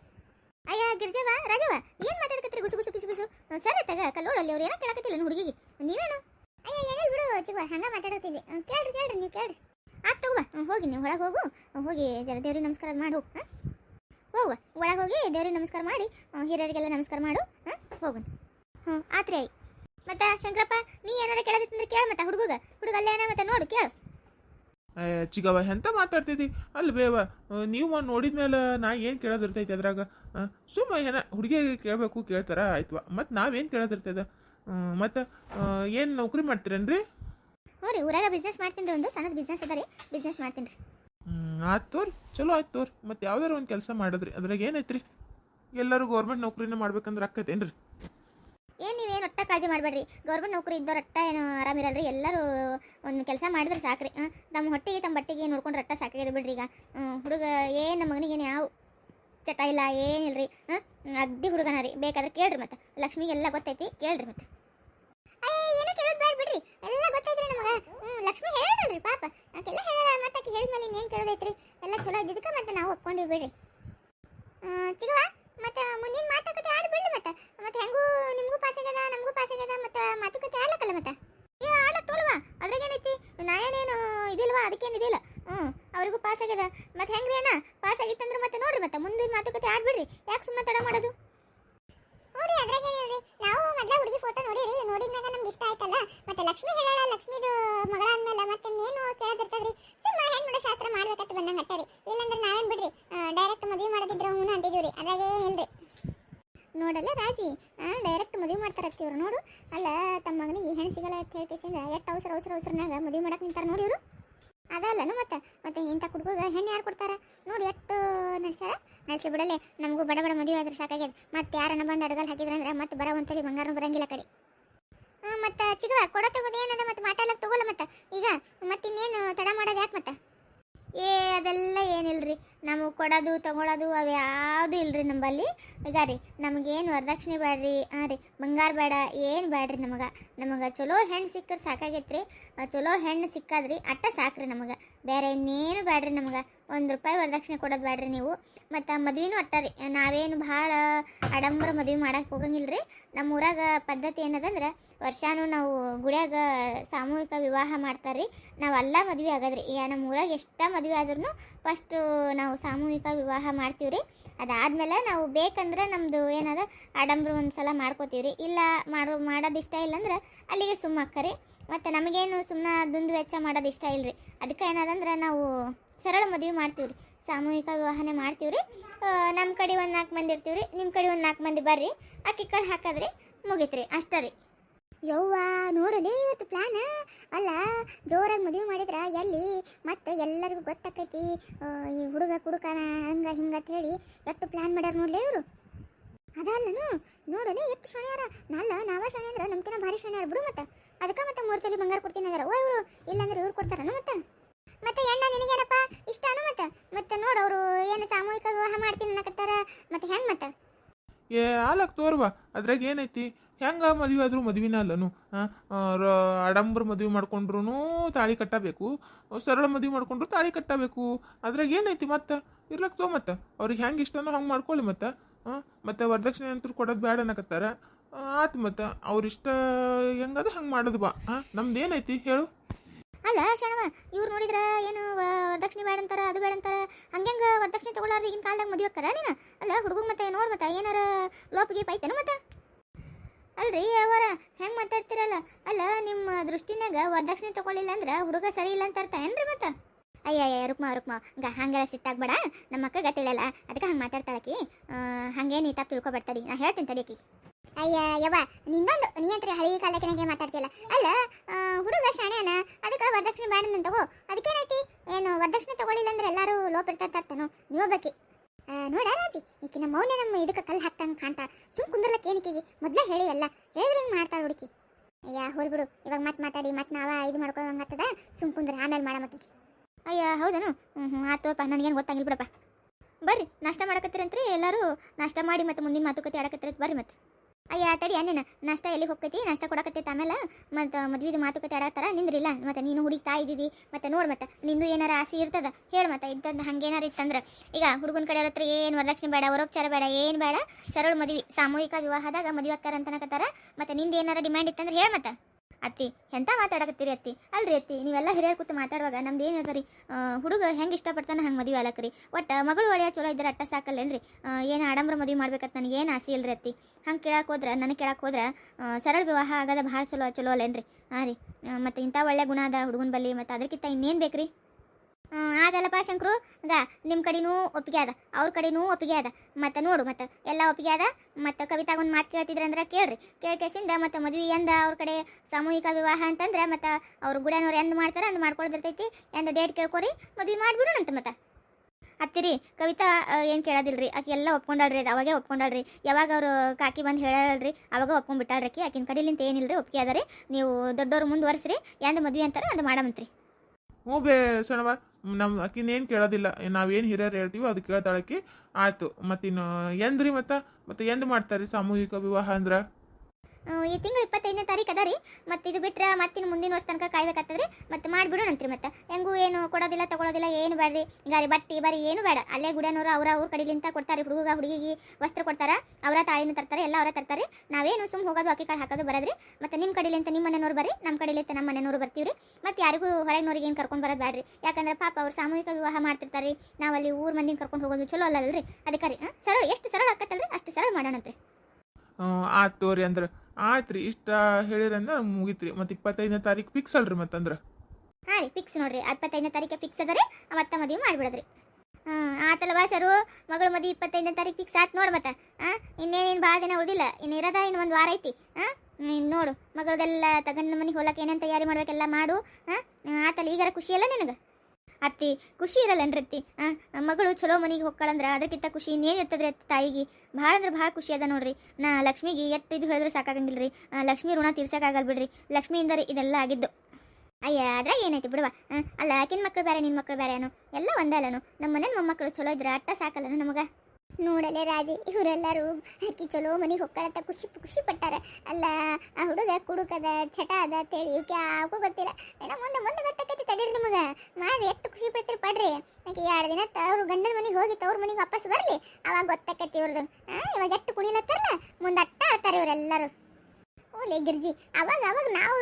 ಅಯ್ಯ ಗಿರ್ಜವ ರಾಜವ ಏನು ಮಾತಾಡಕತ್ರಿ ಗುಸು ಗುಸು ಪಿಸು ಪಿಸು? ಸರಿ ತಗ, ಕಲ್ಲೋಳಲ್ಲಿ ಅವ್ರು ಏನೋ ಕೇಳಕತ್ತಿಲ್ಲ ಹುಡುಗಿಗೆ. ನೀವೇನು ಅಯ್ಯ ಏನಿಲ್ಲ ಬಿಡು ಚಿಗುವ, ಹಂಗ ಮಾತಾಡಕತ್ತಿದ್ದೆ ಕೇಳ್ರಿ ಕೇಳ್ರಿ, ನೀವು ಕೇಳ್ರಿ. ಆತ್ ತಗೋ ಬಾ ಹೋಗಿ ನೀವು ಒಳಗೆ ಹೋಗು. ಹೋಗಿ ಜರ ದೇವ್ರಿಗೆ ನಮಸ್ಕಾರ ಮಾಡು. ಹಾಂ ಹೋಗುವ. ಒಳಗೆ ಹೋಗಿ ದೇವ್ರಿಗೆ ನಮಸ್ಕಾರ ಮಾಡಿ ಹಿರಿಯರಿಗೆಲ್ಲ ನಮಸ್ಕಾರ ಮಾಡು. ಹಾಂ ಹೋಗು ಹ್ಞೂ ಆತ್ರಿ ಆಯ್. ಮತ್ತೆ ಶಂಕರಪ್ಪ, ನೀ ಏನಾರ ಕೇಳದಿತ್ತಂದ್ರೆ ಕೇಳ ಮತ್ತೆ ಹುಡುಗ ಹುಡುಗ ಅಲ್ಲೇ ಏನ ಮತ್ತೆ ನೋಡು, ಕೇಳು. ಚಿಗವ ಎಂತ ಮಾತಾಡ್ತಿದ್ದಿ ಅಲ್ಲಿ ಬೇವ ನೀವು ನೋಡಿದ್ಮೇಲೆ ನಾ ಏನು ಕೇಳೋದಿರ್ತೈತಿ ಅದ್ರಾಗ? ಸುಮ್ಮ ಏನ ಹುಡುಗಿ ಕೇಳಬೇಕು, ಕೇಳ್ತಾರ ಆಯ್ತು ಮತ್ತು ನಾವೇನು ಕೇಳೋದಿರ್ತದ ಮತ್ತು ಏನು ನೌಕರಿ ಮಾಡ್ತೀರೇನ್ರಿ? ಹ್ಞೂ ರೀ ಊರಾಗ ಬಿಸ್ನೆಸ್ ಮಾಡ್ತೀನಿ ರೀ ಒಂದು ಸಣ್ಣದ ಬಿಸ್ನೆಸ್ ಅದ ರೀ ಬಿಸ್ನೆಸ್ ಮಾಡ್ತೀನಿ ರೀ. ಆಯ್ತು ತೋರಿ ಚಲೋ ಆಯ್ತು ತೋರಿ. ಮತ್ತು ಯಾವ್ದಾರು ಒಂದು ಕೆಲಸ ಮಾಡುದ್ರಿ ಅದ್ರಾಗ ಏನೈತ್ರಿ? ಎಲ್ಲರೂ ಗೌರ್ಮೆಂಟ್ ನೌಕರಿನ ಮಾಡ್ಬೇಕಂದ್ರೆ ಆಕೈತೇನ್ರಿ ಏನು ನೀವೇನು ಒಟ್ಟ ಕಾಳಜಿ ಮಾಡಬೇಡ್ರಿ ಗೌರ್ಮೆಂಟ್ ನೌಕರಿ ಇದ್ದವ್ರು ಅಟ್ಟ ಏನು ಆರಾಮಿರಲ್ರಿ ಎಲ್ಲರೂ ಒಂದು ಕೆಲಸ ಮಾಡಿದ್ರೆ ಸಾಕ್ರಿ. ನಮ್ಮ ಹೊಟ್ಟೆಗೆ ತಮ್ಮ ಬಟ್ಟೆಗೆ ನೋಡ್ಕೊಂಡ್ರೆ ಅಟ್ಟ ಸಾಕಾಗಿದೆ ಬಿಡ್ರಿ ಈಗ. ಹುಡುಗ ಏನು ನಮ್ಮ ಮಗನಿಗೆ ಯಾವ ಚಟ ಇಲ್ಲ ಏನಿಲ್ರಿ ಹಾಂ ಅಗ್ದಿ ಹುಡುಗನ ರೀ ಬೇಕಾದ್ರೆ ಕೇಳ್ರಿ ಮತ್ತೆ ಲಕ್ಷ್ಮಿಗೆಲ್ಲ ಗೊತ್ತೈತಿ ಕೇಳ್ರಿ ಮತ್ತೆ. ಎಲ್ಲ ಗೊತ್ತೈತ್ರಿ ನಮಗ. ಹ್ಞೂ ಲಕ್ಷ್ಮಿ ಹೇಳಲ್ರಿ ಪಾಪ. ಆಕೆಲ್ಲ ಹೇಳ ಮತ್ತೆ ಆಕೆ ಹೇಳಿದ್ಮೇಲೆ ಇನ್ನೇನು ಕೇಳೋದೈತ್ರಿ? ಎಲ್ಲ ಚಲೋ ಇದ್ದಿದ್ದಕ್ಕೆ ಮತ್ತೆ ನಾವು ಒಪ್ಕೊಂಡಿವಿ ಬಿಡ್ರಿ. ಚಿಗವ ಮತ್ತೆ ಮುಂದಿನ ಮಾತುಕತೆ ಆಡ್ಬಿಡ್ಲಿ ಮತ್ತೆ? ಮತ್ತೆ ಹೆಂಗೂ ನಿಮಗೂ ಪಾಸ್ ಆಗ್ಯದ, ನಮಗೂ ಪಾಸ್ ಆಗ್ಯದ, ಮತ್ತೆ ಮಾತುಕತೆ ಆಡ್ಲಕ್ಕಲ್ಲ ಮತ್ತೆ? ಏ ಆಡಕ್ ತೋಲ್ವಾ ಅದ್ರಾಗ ಏನೈತಿ ನಾ ಏನೇನು ಇದಿಲ್ವಾ, ಅದಕ್ಕೇನು ಇದಿಲ್ಲ. ಹ್ಞೂ ಅವ್ರಿಗೂ ಪಾಸ್ ಆಗ್ಯದ. ಮತ್ತೆ ಹೆಂಗ್ರಿ ಅಣ್ಣ? ಪಾಸ್ ಆಗಿತ್ತಂದ್ರೆ ಮತ್ತೆ ನೋಡ್ರಿ ಮತ್ತೆ, ಮುಂದಿನ ಮಾತುಕತೆ ಆಡ್ಬಿಡ್ರಿ. ಯಾಕೆ ಸುಮ್ಮನೆ ತಡ ಮಾಡೋದು? ಹ್ಞೂ ಅದ್ರಾಗ ಏನಿಲ್ರಿ ನಾವು ಮೊದಲ ಹುಡುಗಿ ಫೋಟೋ ನೋಡಿರಿ, ನೋಡಿದ್ಮ್ಯಾಗ ನಮ್ಗೆ ಇಷ್ಟ ಆಯ್ತಲ್ಲ? ಮತ್ತೆ ಲಕ್ಷ್ಮಿ ಹೇಳಲ್ಲ ಲಕ್ಷ್ಮಿದು ಮಗಳ ಅಂದ್ಮೇಲೆ ಮತ್ತೆ ಇನ್ನೇನು ಕೇಳದಿರ್ತದ್ರಿ? ಸುಮ್ಮ ಹೆಣ್ಣು ಶಾಸ್ತ್ರ ಮಾಡ್ಬೇಕಂತ ಬಂದಂಗೆ ಹತ್ತರಿ ಇಲ್ಲಂದ್ರೆ ನಾವೇನು ಬಿಡ್ರಿ? ಡೈರೆಕ್ಟ್ ಮದುವೆ ಮಾಡೋದಿದ್ರೆ ಹ್ಞೂ ಅಂತಿದ್ದೀವಿ ರೀ ಅದ್ರಾಗ ಏನಿಲ್ರಿ ನೋಡಲ್ಲ ರಾಜಿ ಡೈರೆಕ್ಟ್ ಮದುವೆ ಮಾಡ್ತಾರತ್ತಿ ಇವ್ರು. ನೋಡು. ಅಲ್ಲ ತಮ್ಮ ಮಗನಿಗೆ ಹೆಣ್ಣು ಸಿಗಲ್ಲ ಅಂತ ಹೇಳಿ ಕೇಸಿಂದ ಎಷ್ಟು ಅವಸರ ಅವಸರ ಅವಸರನಾಗ ಮದುವೆ ಮಾಡಕ್ಕೆ ನಿಂತಾರೆ ನೋಡಿ ಇವರು. ಅದಲ್ಲನು ಮತ್ತೆ ಮತ್ತೆ ಇಂಥ ಕುಡ್ಗೋಗ ಹೆಣ್ಣು ಯಾರು ಕೊಡ್ತಾರ? ನೋಡಿ ಎಷ್ಟು ನಡ್ಸ್ಯಾರ? ನಡೆಸಿ ಬಿಡಲೆ ನಮಗೂ ಬಡ ಬಡ ಮದುವೆ ಆದ್ರೆ ಸಾಕಾಗ್ಯದ. ಮತ್ತೆ ಯಾರನ್ನ ಬಂದು ಅಡಗಲ್ ಹಾಕಿದ್ರೆ ಅಂದ್ರೆ ಮತ್ತೆ ಬರೋ ಒಂದ್ಸಲಿ ಬಂಗಾರ ಬರಂಗಿಲ್ಲ ಕಡೆ. ಮತ್ತೆ ಚಿಗವ, ಕೊಡ ತಗೋದು ಏನದ ಮತ್ತೆ? ಮಾತಾಡಕ್ ತಗೋಲ್ಲ ಮತ್ತೆ? ಈಗ ಮತ್ತೆ ಇನ್ನೇನು ತಡ ಮಾಡೋದು ಯಾಕೆ ಮತ್ತೆ? ಏ, ಅದೆಲ್ಲ ಏನಿಲ್ರಿ. ನಮಗೆ ಕೊಡೋದು, ತೊಗೊಳೋದು ಅವು ಯಾವುದು ಇಲ್ರಿ ನಂಬಲ್ಲಿ. ಈಗ ರೀ, ನಮಗೇನು ವರದಕ್ಷಿಣೆ ಬೇಡ್ರಿ ಹಾಂ ರೀ, ಬಂಗಾರ ಬೇಡ, ಏನು ಬೇಡ್ರಿ ನಮಗೆ. ನಮಗೆ ಚಲೋ ಹೆಣ್ಣು ಸಿಕ್ಕರೆ ಸಾಕಾಗೈತ್ರಿ. ಚಲೋ ಹೆಣ್ಣು ಸಿಕ್ಕಾದ್ರಿ ಅಟ್ಟ ಸಾಕ್ರಿ ನಮಗೆ. ಬೇರೆ ಇನ್ನೇನು ಬೇಡ್ರಿ ನಮಗೆ. ಒಂದು ರೂಪಾಯಿ ವರದಕ್ಷಿಣೆ ಕೊಡೋದು ಬೇಡ್ರಿ ನೀವು. ಮತ್ತು ಮದ್ವೆನೂ ಅಟ್ಟ ರೀ. ನಾವೇನು ಭಾಳ ಅಡಂಬರ ಮದುವೆ ಮಾಡಕ್ಕೆ ಹೋಗಂಗಿಲ್ಲ ರೀ ನಮ್ಮ ಊರಾಗ ಪದ್ಧತಿ ಏನದಂದ್ರೆ, ವರ್ಷಾನು ನಾವು ಗುಡಿಯಾಗ ಸಾಮೂಹಿಕ ವಿವಾಹ ಮಾಡ್ತಾರೆ ರೀ ನಾವು ಅಲ್ಲ ಮದುವೆ ಆಗದ್ರಿ. ನಮ್ಮ ಊರಾಗ ಎಷ್ಟ ಮದುವೆ ಆದ್ರೂ ಫಸ್ಟು ನಾವು ಸಾಮೂಹಿಕ ವಿವಾಹ ಮಾಡ್ತೀವಿ ರೀ ಅದಾದ್ಮೇಲೆ ನಾವು ಬೇಕಂದ್ರೆ ನಮ್ಮದು ಏನದ ಆಡಂಬರ ಒಂದು ಸಲ ಮಾಡ್ಕೋತೀವಿ ರೀ ಇಲ್ಲ ಮಾಡೋ ಮಾಡೋದು ಇಷ್ಟ ಇಲ್ಲಂದ್ರೆ ಅಲ್ಲಿಗೆ ಸುಮ್ಮಕ್ಕರಿ ಮತ್ತು ನಮಗೇನು ಸುಮ್ಮನೆ ದುಂದು ವೆಚ್ಚ ಮಾಡೋದು ಇಷ್ಟ ಇಲ್ಲ ರೀ ಅದಕ್ಕೆ ಏನದಂದ್ರೆ ನಾವು ಸರಳ ಮದುವೆ ಮಾಡ್ತೀವಿ ರೀ ಸಾಮೂಹಿಕ ವಿವಾಹನೇ ಮಾಡ್ತೀವಿ ರೀ ನಮ್ಮ ಕಡೆ ಒಂದು ನಾಲ್ಕು ಮಂದಿ ಇರ್ತೀವಿ ರೀ ನಿಮ್ಮ ಕಡೆ ಒಂದು ನಾಲ್ಕು ಮಂದಿ ಬರ್ರಿ. ಅಕ್ಕಿ ಕಡೆ ಹಾಕದ್ರಿ ರೀ ಅಷ್ಟೇ ರೀ ಯವ್ವ, ನೋಡಲಿ ಇವತ್ತು ಪ್ಲಾನ್ ಅಲ್ಲ, ಜೋರಾಗಿ ಮದುವೆ ಮಾಡಿದ್ರ ಎಲ್ಲಿ? ಮತ್ತೆ ಎಲ್ಲರಿಗೂ ಗೊತ್ತಾಕೈತಿ ಈ ಹುಡುಗ ಕುಡುಕನ ಹಂಗ ಹಿಂಗ ಅಂತ ಹೇಳಿ ಎಷ್ಟು ಪ್ಲಾನ್ ಮಾಡ್ಯಾರ ನೋಡ್ಲಿ ಇವರು? ಅದಲ್ಲನು, ನೋಡಲಿ ಎಷ್ಟು ಶನಿಯಾರ ನಲ್ಲ, ನಾವ ಶನಿ ಅಂದ್ರೆ ನಮ್ಕಿನ ಭಾರಿ ಶನಿಯಾರ ಬಿಡು ಮತ್ತೆ. ಅದಕ್ಕೆ ಮತ್ತೆ ಮೂರು ತಲೆ ಬಂಗಾರ ಕೊಡ್ತೀನಿ ಅದಾರ. ಓ ಇವರು, ಇಲ್ಲಾಂದ್ರೆ ಇವ್ರು ಕೊಡ್ತಾರನು ಮತ್ತೆ? ಮತ್ತೆ ಎಣ್ಣ ನಿನಗೇನಪ್ಪ ಇಷ್ಟನು ಮತ್ತೆ? ಮತ್ತೆ ನೋಡು ಅವರು ಏನು ಸಾಮೂಹಿಕ ವಿವಾಹ ಮಾಡ್ತೀನಿ ಅನ್ನಕತ್ತಾರ. ಮತ್ತೆ ಹೆಂಗ್ ಮತ್ತೆ? ಏ, ಆಲಕ್ ತೋರ್ವಾ. ಅದ್ರಾಗ ಏನೈತಿ? ಹೆಂಗ ಮದುವೆ ಆದರೂ ಮದುವಿನ ಅಲ್ಲನು ಆಡಂಬರ ಮದುವೆ ಮಾಡ್ಕೊಂಡ್ರು ತಾಳಿ ಕಟ್ಟಬೇಕು, ಸರಳ ಮದುವೆ ಮಾಡ್ಕೊಂಡ್ರು ತಾಳಿ ಕಟ್ಟಬೇಕು, ಅದ್ರಾಗ ಏನೈತಿ ಮತ್ತೆ? ಇರ್ಲಕ್ ತೋ ಮತ್ತೆ, ಅವ್ರಿಗೆ ಹೆಂಗೆ ಇಷ್ಟನೋ ಹಂಗೆ ಮಾಡ್ಕೊಳ್ಳಿ ಮತ್ತೆ ಮತ್ತೆ ವರದಕ್ಷಿಣೆ ಅಂತೂ ಕೊಡೋದು ಬೇಡ ಅನ್ನಕತ್ತಾರ ಆತು ಮತ್ತೆ, ಅವ್ರ ಇಷ್ಟ ಹೆಂಗದ ಹಂಗೆ ಮಾಡೋದು ಬಾ ಹಾಂ ನಮ್ದು ಏನೈತಿ ಹೇಳು? ಅಲ್ಲ ಶಣವ ಇವ್ರು ನೋಡಿದ್ರ ಏನು ವರದಕ್ಷಿಣೆ ಬೇಡ ಅಂತಾರ, ಅದು ಬೇಡ ಅಂತಾರ ಹಂಗ್ಯಂಗ ವರದಕ್ಷಿಣೆ ತಗೊಳ್ಳಾರ್ದ ಈಗಿನ ಕಾಲದಾಗ ಮದುವೆ ಅಕ್ಕಾರ ನೀನು? ಅಲ್ಲ ಹುಡುಗ ಮತ್ತೆ ನೋಡ್ ಮತ್ತೆ, ಏನಾರ ಲೋಪಿಗೆ ಪೈತೇನು ಮತ್ತೆ? ಅಲ್ರಿ ಅವರ ಹೆಂಗ್ ಮಾತಾಡ್ತಿರಲ್ಲ? ಅಲ್ಲ ನಿಮ್ಮ ದೃಷ್ಟಿನಾಗ ವರದಕ್ಷಿಣೆ ತಗೊಳ್ಳಿಲ್ಲ ಅಂದ್ರೆ ಹುಡುಗ ಸರಿ ಇಲ್ಲ ಅಂತ ಅರ್ಥ ಏನ್ರಿ ಮತ್ತ? ಅಯ್ಯ ರುಕ್ಮ ರುಕ್ಮ ಗ ಹಂಗೆಲ್ಲ ಸಿಟ್ಟಾಗ್ಬೇಡ. ನಮ್ಮ ಅಕ್ಕಗ ತಿಳಿಯಲ್ಲ ಅದಕ್ಕೆ ಹಂಗೆ ಮಾತಾಡ್ತಾಳಕಿ ಹಂಗೇನು ತಪ್ಪು ತಿಳ್ಕೊಬರ್ತಾಡಿ ನಾ ಹೇಳ್ತೀನಿ ತಡಿಯಕಿ ಅಯ್ಯ ಯವ್ವ ನಿನ್ನೊಂದು ನೀ ಅಂತ ಹಳಿ ಕಾಲಕ್ಕೆ ಮಾತಾಡ್ತಿಲ್ಲ ಅಲ್ಲ ಹುಡುಗ ಶಾಣ್ಯಾನ ಅದಕ್ಕೆ ವರದಕ್ಷಿಣೆ ಬೇಡ ತಗೋ ಅದಕ್ಕೇನೈತಿ ಏನು ವರದಕ್ಷಿಣೆ ತಗೊಳ್ಳಿಲ್ಲ ಅಂದ್ರೆ ಎಲ್ಲರೂ ಲೋಪ ಇರ್ತಾರ್ತಾನು ನೀವೊಬ್ಬಕಿ. ಆ, ನೋಡ ರಾಜಿ, ಈಕಿನ ಮೌನ ನಮ್ಮ ಇದಕ್ಕೆ ಕಲ್ಲು ಹಾಕ್ತಾನ ಕಾಣ್ತಾ ಸುಮ್ ಕುಂದ್ರಲಕ್ಕೆ ಏನಕ್ಕಿಗೆ ಮೊದಲೇ ಹೇಳಿ ಎಲ್ಲ. ಹೇಳಿದ್ರೆ ಹಿಂಗೆ ಮಾಡ್ತಾಳೆ ಹುಡುಕಿ ಅಯ್ಯ ಹೋಲ್ಬಿಡು ಇವಾಗ ಮತ್ತೆ ಮಾತಾಡಿ ಮತ್ತೆ ನಾವ ಇದು ಮಾಡ್ಕೊಂಡಂಗತ್ತದ ಸುಮ್ ಕುಂದ್ರೆ ಆಮೇಲೆ ಮಾಡಮಕ್ಕಿ ಅಯ್ಯ, ಹೌದನು? ಹ್ಞೂ ಹ್ಞೂ ಆತೋಪ್ಪ ನನಗೇನು ಗೊತ್ತಾಗಿಲ್ಲ ಬಿಡಪ್ಪ. ಬರ್ರಿ, ನಾಷ್ಟ ಮಾಡಕತ್ತೀರಂತ್ರಿ? ಎಲ್ಲರೂ ನಾಷ್ಟ ಮಾಡಿ ಮತ್ತೆ ಮುಂದಿನ ಮಾತುಕತೆ ಆಡಕತ್ತಿರತ್ತೆ ಬರ್ರಿ ಮತ್ತೆ. ಅಯ್ಯ, ತಡಿ ಅನ್ನೇನ ನಾಷ್ಟ ಎಲ್ಲಿಗೆ ಹೋಗ್ತೈತಿ? ನಾಷ್ಟ ಕೊಡಕತ್ತೈತಿ ಆಮೇಲೆ? ಮತ್ತೆ ಮದ್ವಿದ ಮಾತುಕತೆ ಆಡತ್ತಾರ? ನಿಂದ್ರಿಲ್ಲ ಮತ್ತೆ ನೀನು ಹುಡುಗಿ ತಾಯಿ ಇದ್ದೀವಿ ಮತ್ತೆ ನೋಡ್ ಮತ್ತೆ, ನಿಂದು ಏನಾರ ಆಸೆ ಇರ್ತದ? ಹೇಳ ಮತ್ತೆ ಇದ್ದಂದು ಹಂಗೇನಾರ ಇತ್ತಂದ್ರೆ. ಈಗ ಹುಡುಗನ ಕಡೆ ಹತ್ರ ಏನು ವರದಕ್ಷಿಣೆ ಬೇಡ, ವರೋಪಚಾರ ಬೇಡ, ಏನು ಬೇಡ, ಸರಳ ಮದುವೆ, ಸಾಮೂಹಿಕ ವಿವಾಹದಾಗ ಮದುವೆ ಅಕ್ಕಾರ ಅಂತ ಮತ್ತೆ ನಿಂದು ಏನಾರ ಡಿಮ್ಯಾಂಡ್ ಇತ್ತಂದ್ರೆ ಹೇಳು ಮತ್ತೆ. ಅತ್ತಿ, ಎಂತ ಮಾತಾಡಕತ್ತೀರಿ ಅತ್ತಿ? ಅಲ್ರಿ ಅತ್ತಿ, ನೀವೆಲ್ಲ ಹಿರಿಯರ್ ಕೂತು ಮಾತಾಡುವಾಗ ನಮ್ದು ಏನು ಹೇಳ್ತಾರಿ ಹುಡುಗ ಹೆಂಗೆ ಇಷ್ಟಪಡ್ತಾನೆ ಹಂಗೆ ಮದುವೆ ಆಲಕ್ರಿ ಒಟ್ಟು ಮಗಳು ಒಳ್ಳೆಯ ಚಲೋ ಇದ್ರೆ ಅಟ್ಟ ಸಾಕಲ್ಲೇನ್ರಿ? ಏನು ಆಡಂಬರ ಮದುವೆ ಮಾಡ್ಬೇಕಂತ ನನಗೆ ಏನು ಆಸೆ ಇಲ್ರಿ ಅತ್ತಿ? ಹಂಗೆ ಕೇಳಕ್ಕೆ ಹೋದ್ರೆ, ನನಗೆ ಕೇಳಕ್ಕೆ ಹೋದ್ರೆ ಸರಳ ವಿವಾಹ ಆಗದ ಭಾಳ ಚಲೋ ಚಲೋ ಅಲ್ಲೇನ್ರಿ? ಹಾಂ ರೀ ಮತ್ತು ಇಂಥ ಒಳ್ಳೆ ಗುಣ ಅದ ಹುಡುಗನ ಬಲ್ಲಿ, ಮತ್ತು ಅದಕ್ಕಿಂತ ಇನ್ನೇನು ಬೇಕ್ರಿ? ಅದಲ್ಲಪ್ಪ ಶಂಕರು. ಗ ನಿಮ್ಮ ಕಡೆನೂ ಒಪ್ಪಿಗೆ ಅದ, ಅವ್ರ ಕಡೆನೂ ಒಪ್ಪಿಗೆ ಅದ. ಮತ್ತು ನೋಡು, ಮತ್ತು ಎಲ್ಲ ಒಪ್ಪಿಗೆ ಅದ, ಮತ್ತು ಕವಿತಾಗ ಒಂದು ಮಾತು ಕೇಳ್ತಿದ್ರೆ ಅಂದ್ರೆ ಕೇಳ್ರಿ. ಕೇಳ್ಕೇಸಿಂದ ಮತ್ತು ಮದುವೆ ಎಂದ ಅವ್ರ ಕಡೆ ಸಾಮೂಹಿಕ ವಿವಾಹ ಅಂತಂದ್ರೆ ಮತ್ತು ಅವ್ರ ಗುಡನವ್ರು ಎಂದು ಮಾಡ್ತಾರೆ ಅಂದ್ ಮಾಡ್ಕೊಳ್ದಿರ್ತೈತಿ. ಎಂದು ಡೇಟ್ ಕೇಳ್ಕೊರಿ, ಮದ್ವೆ ಮಾಡಿಬಿಡೋಣಂತ ಮತ್ತು. ಹತ್ತಿರಿ ಕವಿತಾ ಏನು ಕೇಳೋದಿಲ್ರಿ. ಆಕೆ ಎಲ್ಲ ಒಪ್ಕೊಂಡಾಳ್ರಿ, ಅದು ಅವಾಗೆ ಒಪ್ಕೊಂಡಾಳ್ರಿ. ಯಾವಾಗ ಅವರು ಕಾಕಿ ಬಂದು ಹೇಳಲ್ರಿ ಅವಾಗ ಒಪ್ಕೊಂಡ್ಬಿಟ್ಟಾಳ್ರಿ ಆಕಿ. ಆಕಿನ ಕಡೆಲಿಂತ ರೀ ಒಪ್ಪಿಗೆ ಅದ ರೀ. ನೀವು ದೊಡ್ಡವ್ರು ಮುಂದುವರ್ಸ್ರಿ, ಎಂದು ಮದುವೆ ಅಂತಾರೆ, ಅದು ಮಾಡಮಂತ್ರಿ. ಹ್ಞೂ ಬೇ ಸಣವ ನಮ್ಮ ಆಕಿನೇನು ಕೇಳೋದಿಲ್ಲ. ನಾವೇನು ಹಿರಿಯರು ಹೇಳ್ತೀವೋ ಅದು ಕೇಳ್ತಾಳಕಿ ಆಯ್ತು. ಮತ್ತಿನ್ನು ಎಂದ್ರಿ ಮತ್ತೆ? ಮತ್ತೆ ಎಂದು ಮಾಡ್ತಾರೆ ಸಾಮೂಹಿಕ ವಿವಾಹ ಅಂದ್ರೆ? ಈ ತಿಂಗಳು ಇಪ್ಪತ್ತೈದನೇ ತಾರೀಕು ಅದ ರೀ. ಮತ್ತು ಇದು ಬಿಟ್ರೆ ಮತ್ತಿನ್ನು ಮುಂದಿನ ವರ್ಷ ತನಕ ಕಾಯ್ಬೇಕಾಗ್ತದ್ರಿ ಮತ್ತು ಮಾಡಿಬಿಡೋಣಂತ್ರಿ ಮತ್ತೆ. ಹೆಂಗೂ ಏನು ಕೊಡೋದಿಲ್ಲ, ತಗೊಳೋದಿಲ್ಲ, ಏನು ಬೇಡ್ರಿ ಗಾರಿ ಬಟ್ಟೆ, ಬರೀ ಏನು ಬೇಡ ಅಲ್ಲೇ ಗುಡನವರು ಅವ್ರ ಅವ್ರ ಕಡೆಲಿಂತ ಕೊಡ್ತಾರೆ ಹುಡುಗ ಹುಡುಗಿಗೆ ವಸ್ತ್ರ ಕೊಡ್ತಾರೆ. ಅವರ ತಾಳಿನೂ ತರ್ತಾರೆ, ಎಲ್ಲ ಅವರ ತರ್ತಾರೆ ನಾವೇನು ಸುಮ್ ಹೋಗೋದು ಅಕ್ಕಿ ಕಾಳು ಹಾಕೋದು ಬರೋದ್ರಿ ಮತ್ತು ನಿಮ್ಮ ಕಡೆಲಿಂತ ನಿಮ್ಮ ಮನೆಯವ್ರು ಬರ್ರಿ. ನಮ್ಮ ಕಡೆಲಿಂತ ನಮ್ಮ ಮನೆಯವ್ರು ಬರ್ತೀವಿ ರೀ. ಮತ್ತು ಯಾರಿಗೂ ಹೊರಗಿನವ್ರಿಗೆ ಏನು ಕರ್ಕೊಂಡು ಬರೋದು ಬೇಡ್ರಿ ಯಾಕಂದ್ರೆ ಪಾಪ ಅವ್ರು ಸಾಮೂಹಿಕ ವಿವಾಹ ಮಾಡ್ತಿರ್ತಾರೆ ರೀ. ನಾವಲ್ಲಿ ಊರ ಮಂದಿನ ಕರ್ಕೊಂಡು ಹೋಗೋದು ಚಲೋ ಅಲ್ಲಲ್ರಿ ಅದಕ್ಕೆ ರೀ ಸರಳ, ಎಷ್ಟು ಸರಳ ಆಕತ್ತಲ್ರಿ? ಅಷ್ಟು ಸರಳ ಮಾಡೋಣಂತ್ರಿ. ಆಯ್ತು ತೋರಿ ಅಂದ್ರೆ ಆಯ್ತು ರೀ ಇಷ್ಟ ಹೇಳಿರಂದ್ರೆ ಮುಗಿತ್ರಿ. ಮತ್ತೆ ಇಪ್ಪತ್ತೈದನೇ ತಾರೀಕು ಫಿಕ್ಸ್ ಅಲ್ರಿ ಮತ್ತಂದ್ರೆ ಹಾಂ ರೀ ಫಿಕ್ಸ್ ನೋಡ್ರಿ. ಇಪ್ಪತ್ತೈದನೇ ತಾರೀಕು ಫಿಕ್ಸ್ ಅದ ರೀ. ಮದ್ವಿ ಮದುವೆ ಮಾಡಿಬಿಡದ್ರಿ ಹಾಂ ಬಾ ಸರು ಮಗಳು ಮದುವೆ ಇಪ್ಪತ್ತೈದನೇ ತಾರೀಕು ಫಿಕ್ಸ್ ಆಯ್ತು ನೋಡು ಮತ್ತೆ. ಹಾಂ, ಇನ್ನೇನೇನು ಭಾಳ ದಿನ ಉಳಿದಿಲ್ಲ. ಇನ್ನು ಇರೋದ ಇನ್ನು ಒಂದು ವಾರ ಐತಿ. ಹಾಂ ನೋಡು. ಮಗಳದೆಲ್ಲ ತಗೊಂಡು ಮನೆಗೆ ಹೋಲಕ್ಕೆ ಏನೇನು ತಯಾರಿ ಮಾಡಬೇಕೆಲ್ಲ ಮಾಡು. ಹಾಂ, ಆತಲ್ಲ ಈಗಾರ ಖುಷಿ ಅಲ್ಲ ನಿನಗೆ? ಅತ್ತಿ, ಖುಷಿ ಇರಲ್ಲನ್ರಿ ಅತ್ತಿ? ಹಾಂ ಮಗಳು ಚಲೋ ಮನೆಗೆ ಹೋಗ್ಕಳಂದ್ರೆ ಅದಕ್ಕಿಂತ ಖುಷಿ ಇನ್ನೇನು ಇರ್ತದ್ರಿ ಅತ್ತಿ ತಾಯಿಗೆ? ಭಾಳ ಅಂದ್ರೆ ಭಾಳ ಖುಷಿ ಅದ ನೋಡ್ರಿ. ನಾ ಲಕ್ಷ್ಮಿಗೆ ಎಷ್ಟು ಇದು ಹೇಳಿದ್ರೆ ಸಾಕಾಗಂಗಿಲ್ಲ ರೀ ಲಕ್ಷ್ಮಿ ಋಣ ತೀರ್ಸಕ್ಕಾಗಲ್ಲ ಬಿಡ್ರಿ. ಲಕ್ಷ್ಮಿಯಿಂದ ರೀ ಇದೆಲ್ಲ ಆಗಿದ್ದು. ಅಯ್ಯ, ಅದ್ರಾಗ ಏನೈತಿ ಬಿಡುವ? ಅಲ್ಲ ಆಕಿನ ಮಕ್ಳು ಬೇರೆ ನಿನ್ನ ಮಕ್ಳು ಬೇರೆ ಅನು ಎಲ್ಲ ಒಂದೇ ಅಲ್ಲನು? ನಮ್ಮ ಮನೇನ ಮೊಮ್ಮಕ್ಕಳು ಚಲೋ ಇದ್ರೆ ಅಟ್ಟ ಸಾಕಲ್ಲನು ನಮಗ? ನೋಡಲೆ ರಾಜಿ, ಇವರೆಲ್ಲರೂ ಆಕಿ ಚಲೋ ಮನೆಗೆ ಹೊಕ್ಕಳತ್ತ ಖುಷಿ ಖುಷಿ ಪಟ್ಟಾರ. ಅಲ್ಲ, ಆ ಹುಡುಗ ಕುಡುಕದ ಚಟ ಅದ ಅಂತೇಳಿ ಇವಕ್ಕೆ ಗೊತ್ತಿಲ್ಲ. ಏನೋ ಮುಂದೆ ಮುಂದೆ ಗೊತ್ತಾಕೈತಿ ತಡೀರಿ ನಿಮಗೆ. ಮಾಡಿ ಎಷ್ಟು ಖುಷಿ ಪಡ್ತೀರಿ ಪಡ್ರಿ. ಆಕೆ ಎರಡು ದಿನ ತವರು ಗಂಡನ ಮನೆಗೆ ಹೋಗಿ ತವ್ರ ಮನೆಗೆ ವಾಪಸ್ ಬರಲಿ. ಅವಾಗ ಗೊತ್ತಾಕೈತಿ ಇವ್ರದ್ದು ಇವಾಗ ಎಷ್ಟು ಕುಣಿಲತ್ತಾರಲ್ಲ ಮುಂದೆ ಅಟ್ಟ ಆಡ್ತಾರೆ ಇವರೆಲ್ಲರೂ. ಓಲೆ ಗಿರ್ಜಿ, ಅವಾಗ ಅವಾಗ ನಾವು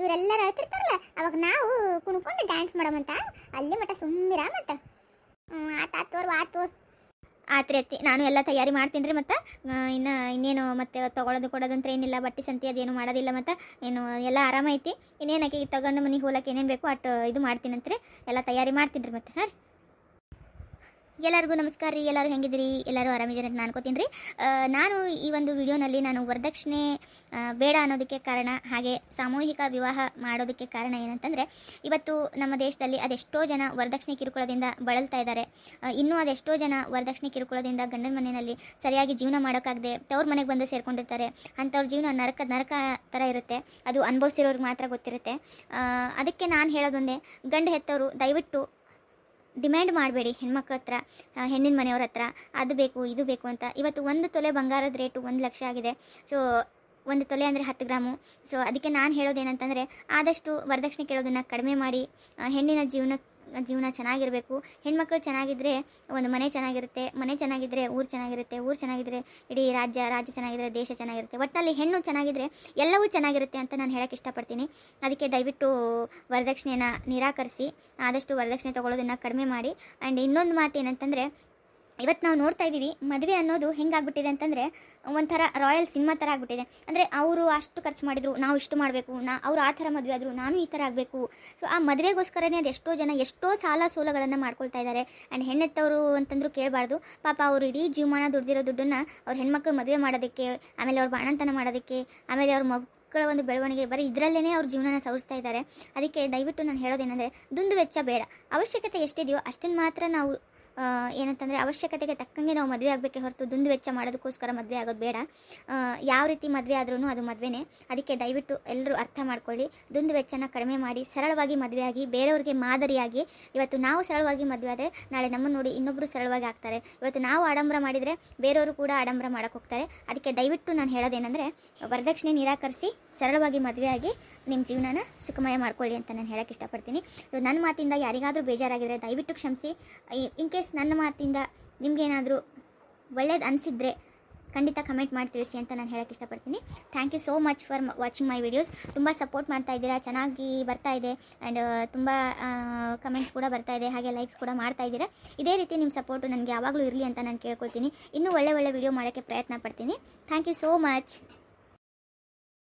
ಇವರೆಲ್ಲರೂ ಅಳ್ತಿರ್ತಾರಲ್ಲ ಅವಾಗ ನಾವು ಕುಣ್ಕೊಂಡು ಡ್ಯಾನ್ಸ್ ಮಾಡೋಮಂತ. ಅಲ್ಲಿ ಮಟ ಸುಮ್ಮಿರ ಮತ್ತ ಆತ್ ಆತ್ ತೋರ್ ಆತು ಆತ್ರಿ ಅತ್ತಿ. ನಾನು ಎಲ್ಲ ತಯಾರಿ ಮಾಡ್ತೀನಿ ರೀ ಮತ್ತು ಇನ್ನು ಇನ್ನೇನು ಮತ್ತೆ ತೊಗೊಳೋದು ಅಂತ ಏನಿಲ್ಲ. ಬಟ್ಟೆ ಸಂತಿ ಅದೇನು ಮಾಡೋದಿಲ್ಲ ಮತ್ತು. ಏನು ಎಲ್ಲ ಆರಾಮೈತಿ ಇನ್ನೇನು ಆಕೆಗೆ ತಗೊಂಡು ಮನೆಗೆ ಹೋಗ್ಲಕ್ಕೆ ಏನೇನು ಬೇಕು ಅಟ್ಟು ಇದು ಮಾಡ್ತೀನಂತ್ರಿ. ಎಲ್ಲ ತಯಾರಿ ಮಾಡ್ತೀನಿ ರೀ ಮತ್ತೆ. ಹಾಂ ರೀ. ಎಲ್ಲರಿಗೂ ನಮಸ್ಕಾರ ರೀ, ಎಲ್ಲರೂ ಹೆಂಗಿದ್ರಿ ಎಲ್ಲರೂ ಆರಾಮಿದ್ದೀರಿ ಅಂತ ನಾನು ಅನ್ಕೋತೀನಿ ರೀ ನಾನು ಈ ಒಂದು ವಿಡಿಯೋನಲ್ಲಿ ನಾನು ವರದಕ್ಷಿಣೆ ಬೇಡ ಅನ್ನೋದಕ್ಕೆ ಕಾರಣ, ಹಾಗೆ ಸಾಮೂಹಿಕ ವಿವಾಹ ಮಾಡೋದಕ್ಕೆ ಕಾರಣ ಏನಂತಂದರೆ, ಇವತ್ತು ನಮ್ಮ ದೇಶದಲ್ಲಿ ಅದೆಷ್ಟೋ ಜನ ವರದಕ್ಷಿಣೆ ಕಿರುಕುಳದಿಂದ ಬಳಲ್ತಾ ಇದ್ದಾರೆ. ಇನ್ನೂ ಅದೆಷ್ಟೋ ಜನ ವರದಕ್ಷಿಣೆ ಕಿರುಕುಳದಿಂದ ಗಂಡನ ಮನೆಯಲ್ಲಿ ಸರಿಯಾಗಿ ಜೀವನ ಮಾಡೋಕ್ಕಾಗದೆ ತವ್ರ ಮನೆಗೆ ಬಂದು ಸೇರ್ಕೊಂಡಿರ್ತಾರೆ. ಅಂಥವ್ರ ಜೀವನ ನರಕ ನರಕ ಥರ ಇರುತ್ತೆ. ಅದು ಅನುಭವಿಸಿರೋರಿಗೆ ಮಾತ್ರ ಗೊತ್ತಿರುತ್ತೆ. ಅದಕ್ಕೆ ನಾನು ಹೇಳೋದೊಂದೇ, ಗಂಡ ಹೆತ್ತವರು ದಯವಿಟ್ಟು ಡಿಮ್ಯಾಂಡ್ ಮಾಡಬೇಡಿ ಹೆಣ್ಮಕ್ಳ ಹತ್ರ ಹೆಣ್ಣಿನ ಮನೆಯವ್ರ ಹತ್ರ, ಅದು ಬೇಕು, ಇದು ಬೇಕು ಅಂತ. ಇವತ್ತು ಒಂದು ತೊಲೆ ಬಂಗಾರದ ರೇಟು ಒಂದು ಲಕ್ಷ ಆಗಿದೆ. ಸೊ ಒಂದು ತೊಲೆ ಅಂದರೆ ಹತ್ತು ಗ್ರಾಮು. ಸೊ ಅದಕ್ಕೆ ನಾನು ಹೇಳೋದೇನಂತಂದರೆ, ಆದಷ್ಟು ವರದಕ್ಷಿಣೆ ಕೇಳೋದನ್ನು ಕಡಿಮೆ ಮಾಡಿ ಹೆಣ್ಣಿನ ಜೀವನ ಜೀವನ ಚೆನ್ನಾಗಿರಬೇಕು. ಹೆಣ್ಮಕ್ಳು ಚೆನ್ನಾಗಿದ್ದರೆ ಒಂದು ಮನೆ ಚೆನ್ನಾಗಿರುತ್ತೆ, ಮನೆ ಚೆನ್ನಾಗಿದ್ದರೆ ಊರು ಚೆನ್ನಾಗಿರುತ್ತೆ, ಊರು ಚೆನ್ನಾಗಿದ್ದರೆ ಇಡೀ ರಾಜ್ಯ ರಾಜ್ಯ ಚೆನ್ನಾಗಿದ್ದರೆ ದೇಶ ಚೆನ್ನಾಗಿರುತ್ತೆ. ಒಟ್ಟಲ್ಲಿ ಹೆಣ್ಣು ಚೆನ್ನಾಗಿದ್ದರೆ ಎಲ್ಲವೂ ಚೆನ್ನಾಗಿರುತ್ತೆ ಅಂತ ನಾನು ಹೇಳೋಕ್ಕೆ ಇಷ್ಟಪಡ್ತೀನಿ. ಅದಕ್ಕೆ ದಯವಿಟ್ಟು ವರದಕ್ಷಿಣೆಯನ್ನು ನಿರಾಕರಿಸಿ, ಆದಷ್ಟು ವರದಕ್ಷಿಣೆ ತೊಗೊಳೋದನ್ನು ಕಡಿಮೆ ಮಾಡಿ. ಆ್ಯಂಡ್ ಇನ್ನೊಂದು ಮಾತು ಏನಂತಂದರೆ ಇವತ್ತು ನಾವು ನೋಡ್ತಾ ಇದ್ದೀವಿ ಮದುವೆ ಅನ್ನೋದು ಹೆಂಗಾಗ್ಬಿಟ್ಟಿದೆ ಅಂತಂದರೆ ಒಂಥರ ರಾಯಲ್ ಸಿನಿಮಾ ಥರ ಆಗ್ಬಿಟ್ಟಿದೆ. ಅಂದರೆ ಅವರು ಅಷ್ಟು ಖರ್ಚು ಮಾಡಿದ್ರು, ನಾವು ಇಷ್ಟು ಮಾಡಬೇಕು, ನಾ ಅವ್ರು ಆ ಥರ ಮದುವೆ ಆದರು, ನಾನು ಈ ಥರ ಆಗಬೇಕು. ಸೊ ಆ ಮದುವೆಗೋಸ್ಕರನೇ ಅದು ಎಷ್ಟೋ ಜನ ಎಷ್ಟೋ ಸಾಲ ಸೋಲಗಳನ್ನು ಮಾಡ್ಕೊಳ್ತಾ ಇದ್ದಾರೆ ಆ್ಯಂಡ್ ಹೆಣ್ಣೆತ್ತವರು ಅಂತಂದ್ರು ಕೇಳಬಾರ್ದು. ಪಾಪ ಅವರು ಇಡೀ ಜೀವಮಾನ ದುಡ್ದಿರೋ ದುಡ್ಡನ್ನು ಅವ್ರ ಹೆಣ್ಮಕ್ಳು ಮದುವೆ ಮಾಡೋದಕ್ಕೆ, ಆಮೇಲೆ ಅವ್ರ ಬಾಣಂತನ ಮಾಡೋದಕ್ಕೆ, ಆಮೇಲೆ ಅವ್ರ ಮಕ್ಕಳ ಒಂದು ಬೆಳವಣಿಗೆ, ಬರೀ ಇದರಲ್ಲೇ ಅವ್ರ ಜೀವನನ ಸವರಿಸ್ತಾ ಇದ್ದಾರೆ ಅದಕ್ಕೆ ದಯವಿಟ್ಟು ನಾನು ಹೇಳೋದೇನೆಂದರೆ, ದುಂದು ವೆಚ್ಚ ಬೇಡ. ಅವಶ್ಯಕತೆ ಎಷ್ಟಿದೆಯೋ ಅಷ್ಟನ್ನು ಮಾತ್ರ ನಾವು ಏನಂತಂದರೆ ಅವಶ್ಯಕತೆಗೆ ತಕ್ಕಂಗೆ ನಾವು ಮದುವೆ ಆಗಬೇಕೆ ಹೊರತು ದುಂದು ವೆಚ್ಚ ಮಾಡೋದಕ್ಕೋಸ್ಕರ ಮದುವೆ ಆಗೋದು ಬೇಡ. ಯಾವ ರೀತಿ ಮದುವೆ ಆದ್ರೂ ಅದು ಮದುವೆನೇ. ಅದಕ್ಕೆ ದಯವಿಟ್ಟು ಎಲ್ಲರೂ ಅರ್ಥ ಮಾಡ್ಕೊಳ್ಳಿ. ದುಂದು ವೆಚ್ಚನ ಕಡಿಮೆ ಮಾಡಿ, ಸರಳವಾಗಿ ಮದುವೆ ಆಗಿ, ಬೇರೆಯವ್ರಿಗೆ ಮಾದರಿಯಾಗಿ. ಇವತ್ತು ನಾವು ಸರಳವಾಗಿ ಮದುವೆ ಆದರೆ ನಾಳೆ ನಮ್ಮನ್ನು ನೋಡಿ ಇನ್ನೊಬ್ಬರು ಸರಳವಾಗಿ ಆಗ್ತಾರೆ. ಇವತ್ತು ನಾವು ಆಡಂಬರ ಮಾಡಿದರೆ ಬೇರೆಯವರು ಕೂಡ ಆಡಂಬರ ಮಾಡೋಕೆ ಹೋಗ್ತಾರೆ. ಅದಕ್ಕೆ ದಯವಿಟ್ಟು ನಾನು ಹೇಳೋದೇನೆಂದರೆ, ವರದಕ್ಷಿಣೆ ನಿರಾಕರಿಸಿ, ಸರಳವಾಗಿ ಮದುವೆ ಆಗಿ ನಿಮ್ಮ ಜೀವನನ ಸುಖಮಯ ಮಾಡ್ಕೊಳ್ಳಿ ಅಂತ ನಾನು ಹೇಳೋಕ್ಕೆ ಇಷ್ಟಪಡ್ತೀನಿ. ನನ್ನ ಮಾತಿಂದ ಯಾರಿಗಾದರೂ ಬೇಜಾರಾಗಿದ್ದರೆ ದಯವಿಟ್ಟು ಕ್ಷಮಿಸಿ. ಇನ್ ಕೇಸ್ ನನ್ನ ಮಾತಿಂದ ನಿಮಗೇನಾದರೂ ಒಳ್ಳೇದು ಅನಿಸಿದ್ರೆ ಖಂಡಿತ ಕಮೆಂಟ್ ಮಾಡಿ ತಿಳಿಸಿ ಅಂತ ನಾನು ಹೇಳೋಕ್ಕೆ ಇಷ್ಟಪಡ್ತೀನಿ. Thank you so much for watching my videos ತುಂಬ ಸಪೋರ್ಟ್ ಮಾಡ್ತಾ ಇದ್ದೀರಾ, ಚೆನ್ನಾಗಿ ಬರ್ತಾ ಇದೆ. ಆ್ಯಂಡ್ ತುಂಬ ಕಮೆಂಟ್ಸ್ ಕೂಡ ಬರ್ತಾ ಇದೆ, ಹಾಗೆ ಲೈಕ್ಸ್ ಕೂಡ ಮಾಡ್ತಾ ಇದ್ದೀರಾ. ಇದೇ ರೀತಿ ನಿಮ್ಮ ಸಪೋರ್ಟು ನನಗೆ ಯಾವಾಗಲೂ ಇರಲಿ ಅಂತ ನಾನು ಕೇಳ್ಕೊಳ್ತೀನಿ. ಇನ್ನೂ ಒಳ್ಳೆ ಒಳ್ಳೆ ವಿಡಿಯೋ ಮಾಡೋಕ್ಕೆ ಪ್ರಯತ್ನ ಪಡ್ತೀನಿ. Thank you so much